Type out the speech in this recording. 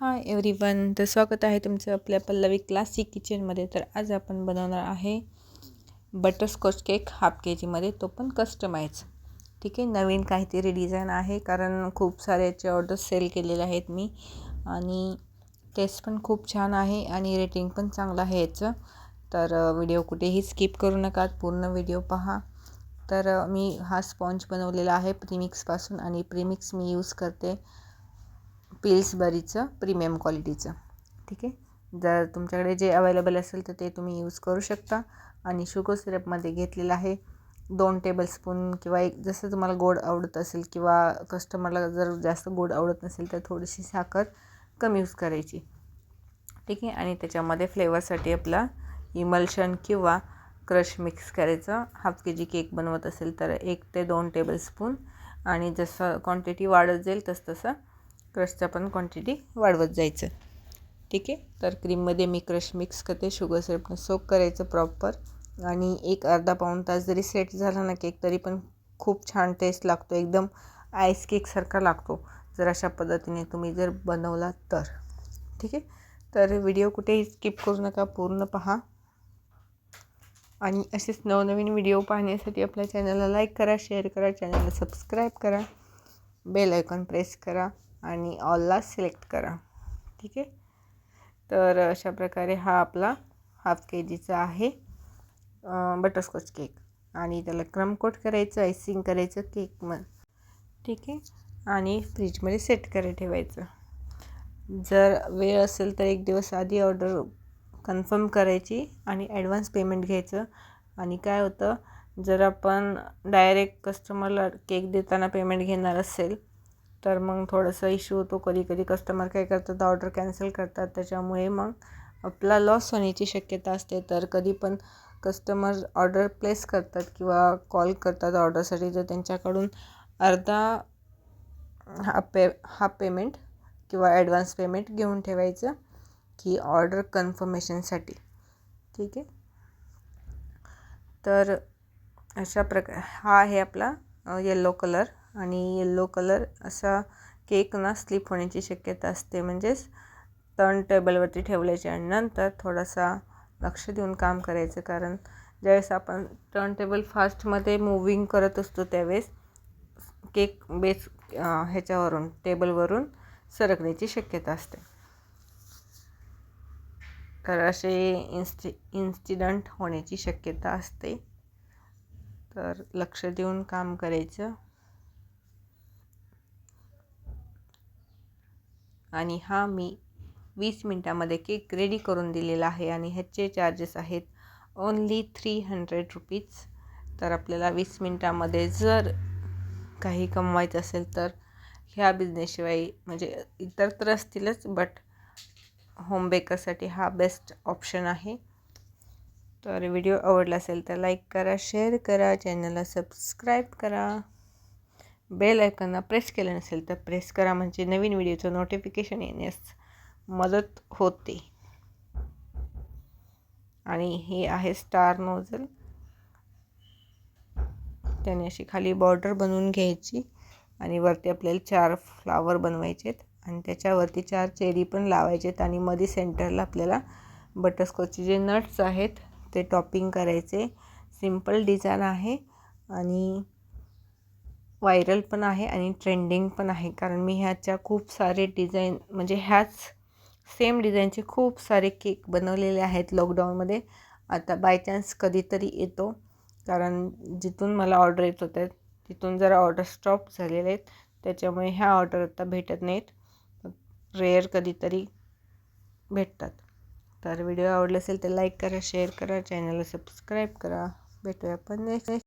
हाय every one तर स्वागत आहे तुमचं आपल्या पल्लवी क्लासिक किचनमध्ये तर आज आपण बनवणार आहे बटरस्कॉच केक हाफ के जीमध्ये तो पण कस्टमाइज ठीक आहे नवीन काहीतरी डिझाईन आहे कारण खूप सारे याचे ऑर्डर सेल केलेले आहेत मी. आणि टेस्ट पण खूप छान आहे आणि रेटिंग पण चांगलं आहे याचं. तर व्हिडिओ कुठेही स्किप करू नका. पूर्ण व्हिडिओ पहा. तर मी हा स्पॉन्ज बनवलेला आहे प्रीमिक्सपासून आणि प्रीमिक्स मी यूज करते. पिल्सबरीचं प्रीमियम क्वालिटीचं ठीक आहे? जर तुमच्याकडे जे अवेलेबल असेल तर ते तुम्ही यूज करू शकता. आणि शुगर सिरपमध्ये घेतलेलं आहे दोन टेबलस्पून किंवा एक जसं तुम्हाला गोड आवडत असेल किंवा कस्टमरला जर जास्त गोड आवडत नसेल तर थोडीशी साखर कमी यूज करायची. ठीक आहे? आणि त्याच्यामध्ये फ्लेवरसाठी आपला इमल्शन किंवा क्रश मिक्स करायचं. हाफ के जी केक बनवत असेल तर एक ते दोन टेबलस्पून आणि जसं क्वांटिटी वाढत जाईल तसं तसं क्रशचं पण क्वांटिटी वाढवत जायचं. ठीक आहे? तर क्रीममध्ये मी क्रश मिक्स करते शुगर सिरपनं सोक करायचं प्रॉपर आणि एक अर्धा पाऊण तास जरी सेट झाला ना केक तरी पण खूप छान टेस्ट लागतो. एकदम आईस केकसारखा लागतो. जर अशा पद्धतीने तुम्ही जर बनवला तर. ठीक आहे? तर व्हिडिओ कुठेही स्किप करू नका पूर्ण पहा. आणि असेच नवनवीन व्हिडिओ पाहण्यासाठी आपल्या चॅनलला लाईक करा शेअर करा चॅनलला सबस्क्राईब करा. बेल आयकॉन प्रेस करा. आणि ऑलला सिलेक्ट करा. ठीक आहे? तर अशा प्रकारे हा आपला हाफ के जीचा आहे बटरस्कॉच केक आणि त्याला क्रम कोट करायचं आयसिंग करायचं केक मग ठीक आहे? आणि फ्रीजमध्ये सेट करायला ठेवायचं. जर वेळ असेल तर एक दिवस आधी ऑर्डर कन्फर्म करायची आणि ॲडव्हान्स पेमेंट घ्यायचं. आणि काय होतं जर आपण डायरेक्ट कस्टमरला केक देताना पेमेंट घेणार असेल तर मग थोडंसं इश्यू होतो. कधी कधी कस्टमर काय करतात ऑर्डर कॅन्सल करतात. त्याच्यामुळे मग आपला लॉस होण्याची शक्यता असते. तर कधी पण कस्टमर ऑर्डर प्लेस करतात किंवा कॉल करतात ऑर्डरसाठी तर त्यांच्याकडून अर्धा हा पे हा पेमेंट किंवा ॲडव्हान्स पेमेंट घेऊन ठेवायचं की ऑर्डर कन्फर्मेशनसाठी ठीक आहे? तर अशा प्रकार हा आहे आपला येल्लो कलर आणि येल्लो कलर असा केक ना स्लिप होण्याची शक्यता असते. म्हणजेच टर्न टेबलवरती ठेवल्याच्या नंतर थोडासा लक्ष देऊन काम करायचं. कारण ज्यावेळेस आपण टर्न टेबल फास्टमध्ये मूविंग करत असतो त्यावेळेस केक बेस ह्याच्यावरून टेबलवरून सरकण्याची शक्यता असते. तर असे इन्स्टि इन्सिडंट होण्याची शक्यता असते. तर लक्ष देऊन काम करायचं. आणि हा मी वीस मिनटामध्ये केक रेडी करून दिलेला आहे आणि ह्याचे चार्जेस आहेत ओन्ली थ्री हंड्रेड रुपीज तर आपल्याला वीस मिनटामध्ये जर काही कमवायचं असेल तर ह्या बिझनेसशिवाय म्हणजे इतर तर असतीलच बट होम बेकरसाठी हा बेस्ट ऑप्शन आहे. तर व्हिडिओ आवडला असेल तर लाईक करा शेअर करा चॅनलला सबस्क्राईब करा. बेल आयकॉनला प्रेस केलं नसेल तर प्रेस करा म्हणजे नवीन व्हिडिओचं नोटिफिकेशन येण्यास मदत होते. आणि हे आहे स्टार नोझल. त्याने अशी खाली बॉर्डर बनवून घ्यायची आणि वरती आपल्याला चार फ्लावर बनवायचे आहेत आणि त्याच्यावरती चार चेरी पण लावायचे आहेत आणि मध्ये सेंटरला आपल्याला बटरस्कॉचचे जे नट्स आहेत ते टॉपिंग करायचे. सिंपल डिझाईन आहे. आणि व्हायरल पण आहे आणि ट्रेंडिंग पण आहे. कारण मी ह्याच्या खूप सारे डिझाईन म्हणजे ह्याच सेम डिझाईनचे खूप सारे केक बनवलेले आहेत लॉकडाऊनमध्ये. आता बाय चान्स कधीतरी येतो. कारण जिथून मला ऑर्डर येत होत्या तिथून जरा ऑर्डर स्टॉप झालेले आहेत. त्याच्यामुळे ह्या ऑर्डर आता भेटत नाहीत. रेअर कधीतरी भेटतात. तर व्हिडिओ आवडला असेल तर लाईक करा शेअर करा चॅनलला सबस्क्राईब करा. भेटूया पण नेक्स्ट